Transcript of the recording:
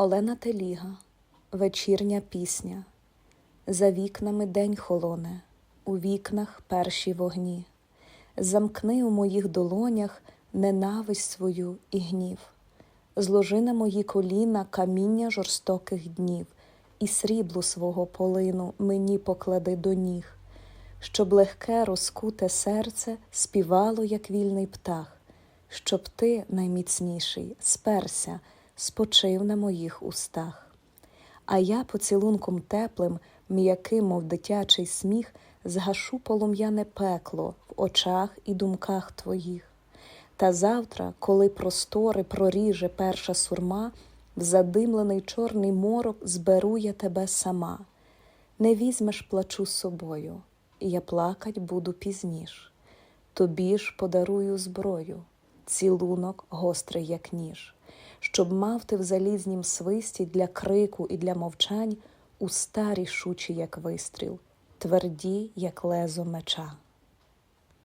Олена Теліга, вечірня пісня. За вікнами день холоне, у вікнах перші вогні. Замкни у моїх долонях ненависть свою і гнів. Зложи на мої коліна каміння жорстоких днів, і сріблу свого полину мені поклади до ніг, щоб легке розкуте серце співало, як вільний птах, щоб ти, найміцніший, сперся, спочив на моїх устах. А я поцілунком теплим, м'яким, мов дитячий сміх, згашу полум'яне пекло в очах і думках твоїх. Та завтра, коли простори проріже перша сурма, в задимлений чорний морок зберу я тебе сама. Не візьмеш плачу собою, я плакать буду пізніш. Тобі ж подарую зброю, цілунок гострий, як ніж, щоб мав ти в залізнім свисті для крику і для мовчань уста рішучі, як вистріл, тверді, як лезо меча.